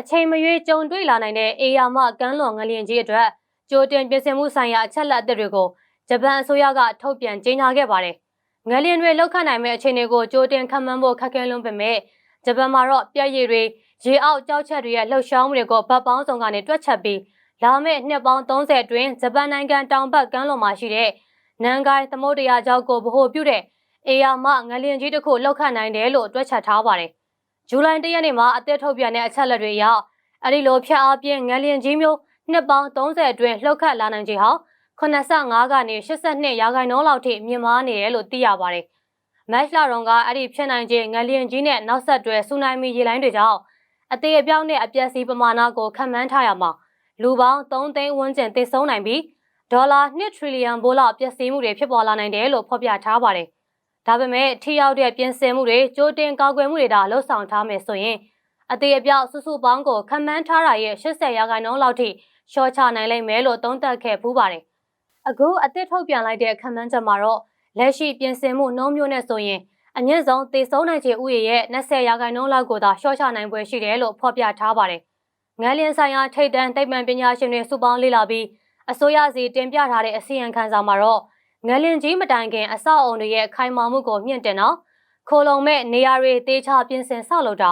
အချိန်မရွေးကြုံတွေ့လာနိုင်တဲ့အေယာမကမ်းလွန်ငလျင်ကြီးအတွက်ကြိုတင်ပြင်ဆင်မှုဆိုင်ရာအချက်လက်အသစ်တွေကိုဂျပန်အစိုးရကထုတ်ပြန်ကြေညာခဲ့ပါတယ်။ငလျင်တွေလောက်ခတ်နိုင်မဲ့အခြေအနေကိုကြိုတင်ခန့်မှန်းဖို့ခက်ခဲလွန်းပေမဲ့ဂျပန်မှာတော့ပြက်ရည်တွေရေအောက်ကြောက်ချက်တွေရဲ့လှုပ်ရှားမှုတွေကိုဗတ်ပေါင်းစုံကနေတွက်ချက်ပြီးလာမယ့်နှစ်ပေါင်း30အတွင်းဂျပန်နိုင်ငံတောင်ဘက်ကမ်းလွန်မှာရှိတဲ့နန်ဂိုင်းသမုဒ္ဒရာကျောက်ကိုဗဟိုပြုတဲ့အေယာမငလျင်ကြီးတစ်ခုလောက်ခတ်နိုင်တယ်လို့တွက်ချက်ထားပါတယ်။ ဇူလိုင်၁ရက်နေ့မှာအသက်ထုတ်ပြန်တဲ့အချက်လက်တွေအရအဲ့ဒီလိုဖျက်အားပြင်းငလျင်ကြီးမျိုးနှစ်ပေါင်း30အတွင်းလှုပ်ခတ်လာနိုင်ခြေဟာ85ကနေ82ရာခိုင်နှုန်းလောက်ထိမြင့်မားနေတယ်လို့သိရပါတယ်။မက်လာရွန်ကအဲ့ဒီဖြစ်နိုင်ခြေငလျင်ကြီးနဲ့နောက်ဆက်တွဲဆူနိုမီရေလိုင်းတွေကြောင့်အသေးအပြောင်းနဲ့အပျက်စီးပမာဏကိုခန့်မှန်းထားရမှာလူပေါင်း3သိန်းဝန်းကျင်သေဆုံးနိုင်ပြီးဒေါ်လာ2ထရီလီယံဘိုးလောက်ပျက်စီးမှုတွေဖြစ်ပေါ်လာနိုင်တယ်လို့ဖော်ပြထားပါတယ်။ ဒါပေမဲ့ထိရောက်တဲ့ပြင်ဆင်မှုတွေကြိုတင်ကာကွယ်မှုတွေဒါလှုပ်ဆောင်ထားမယ်ဆိုရင်အသေးအပြောက်စုစုပေါင်းကိုခန့်မှန်းထားတာရဲ့80ရာခိုင်နှုန်းလောက်ထိရှော့ချနိုင်လိမ့်မယ်လို့သုံးသပ်ခဲ့ပူးပါတယ်။အခုအသစ်ထုတ်ပြန်လိုက်တဲ့ခန့်မှန်းချက်မှာတော့လက်ရှိပြင်ဆင်မှုနှုံးမျိုးနဲ့ဆိုရင်အမြင့်ဆုံးသေဆုံးနိုင်ခြေဥယျာဉ်ရဲ့20ရာခိုင်နှုန်းလောက်ကိုသာရှော့ချနိုင်ပွဲရှိတယ်လို့ဖော်ပြထားပါတယ်။ငန်းလင်းဆိုင်ရာထိတ်တန့်တိတ်မှန်ပညာရှင်တွေစုပေါင်းလေ့လာပြီးအစိုးရစီတင်ပြထားတဲ့အစီရင်ခံစာမှာတော့ ငလင်ကြီးမတိုင်ခင်အဆောက်အုံတွေရဲ့ခိုင်မာမှုကိုမြင့်တင်တော့ခိုလုံမဲ့နေရာတွေတေချပြင်ဆင်ဆောက်လုပ်တာ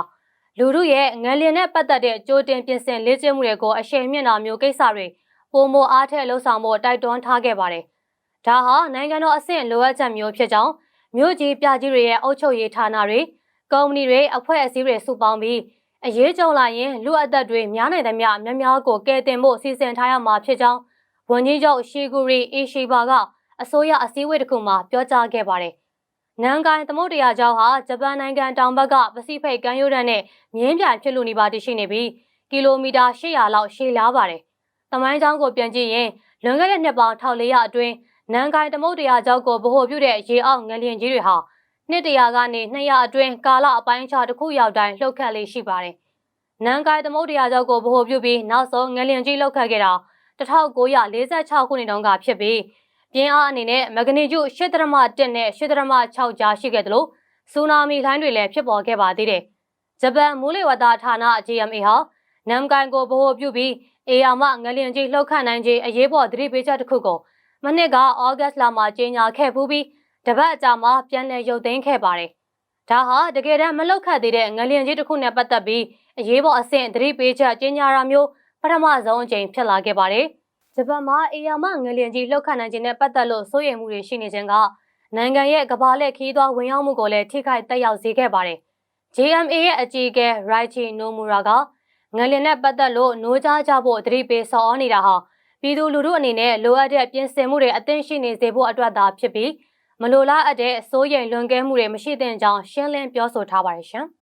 လူတို့ရဲ့ငလင်နဲ့ပတ်သက်တဲ့ကြိုတင်ပြင်ဆင်လေ့ကျင့်မှုတွေကိုအရှိန်မြင့်တာမျိုးကိစ္စတွေပုံမအားထက်လှုပ်ဆောင်ဖို့တိုက်တွန်းထားခဲ့ပါတယ်။ဒါဟာနိုင်ငံတော်အဆင့်လိုအပ်ချက်မျိုးဖြစ်ကြောင်းမြို့ကြီးပြကြီးတွေရဲ့အုပ်ချုပ်ရေးဌာနတွေကုမ္ပဏီတွေအဖွဲ့အစည်းတွေစုပေါင်းပြီးအရေးကြုံလာရင်လူအသက်တွေများနိုင်သမျှများများကိုကယ်တင်ဖို့စီစဉ်ထားရမှာဖြစ်ကြောင်းဝန်ကြီးချုပ်ရှီဂူရီအီရှိဘာက အစိုးရအစည်းအဝေးတစ်ခုမှာပြောကြားခဲ့ပါတယ်။နန်ကိုင်သမုဒ္ဒရာကျောင်းဟာဂျပန်နိုင်ငံတောင်ဘက်ကပစိဖိတ်ကမ်းရိုးတန်းနဲ့မြင်းပြိုင်ဖြစ်လူနေပါတရှိနေပြီးကီလိုမီတာ800လောက်ရှည်လားပါတယ်။တမိုင်းကျောင်းကိုပြန်ကြည့်ရင်လွန်ခဲ့တဲ့နှစ်ပေါင်း1400အတွင်းနန်ကိုင်သမုဒ္ဒရာကျောင်းကိုဗဟိုပြုတဲ့ရေအောက်ငလျင်ကြီးတွေဟာနှစ်တရာကနေ200အတွင်းကာလအပိုင်းအခြားတစ်ခုရောက်တိုင်းလှုပ်ခတ်လေးရှိပါတယ်။နန်ကိုင်သမုဒ္ဒရာကျောင်းကိုဗဟိုပြုပြီးနောက်ဆုံးငလျင်ကြီးလှုပ်ခတ်ခဲ့တာ1946ခုနှစ်တုန်းကဖြစ်ပြီး ပြင်းအားအနေနဲ့မဂနီကျု8.1နဲ့8.6ကြားရှိခဲ့သလိုဆူနာမီလှိုင်းတွေလည်းဖြစ်ပေါ်ခဲ့ပါသေးတယ်။ဂျပန်မိုးလေဝသဌာန GMA ဟာနမ်ကိုင်ကိုဗဟိုပြုပြီးအေယာမငလျင်ကြီးလှုပ်ခတ်နိုင်ခြင်းအရေးပေါ်သတိပေးချက်တစ်ခုကိုမနှစ်ကဩဂတ်လမှာကြေညာခဲ့ပူးပြီးတပတ်အကြာမှာပြန်လည်ရုပ်သိမ်းခဲ့ပါတယ်။ဒါဟာတကယ်တမ်းမလှုပ်ခတ်သေးတဲ့ငလျင်ကြီးတစ်ခုနဲ့ပတ်သက်ပြီးအရေးပေါ်အဆင့်သတိပေးချက်ကြေညာတာမျိုးပထမဆုံးအကြိမ်ဖြစ်လာခဲ့ပါတယ်။ ဂျပန်မှာအေယာမငလျင်ကြီးလှုပ်ခတ်နိုင်ခြင်းနဲ့ပတ်သက်လို့စိုးရိမ်မှုတွေရှိနေခြင်းကနိုင်ငံရဲ့ကမ္ဘာလက်ခီးသွွားဝင်ရောက်မှုကိုလည်းထိခိုက်တက်ရောက်စေခဲ့ပါတယ်။ JMA ရဲ့အကြီးအကဲ Raichi Nomura ကငလျင်နဲ့ပတ်သက်လို့နှိုးကြားကြဖို့သတိပေးဆော်ဩနေတာဟာပြည်သူလူထုအနေနဲ့လိုအပ်တဲ့ပြင်ဆင်မှုတွေအသင့်ရှိနေစေဖို့အတွက်သာဖြစ်ပြီးမလိုလားအပ်တဲ့စိုးရိမ်လွန်ကဲမှုတွေမရှိသင့်ကြောင်းရှင်းလင်းပြောဆိုထားပါတယ်ရှင်။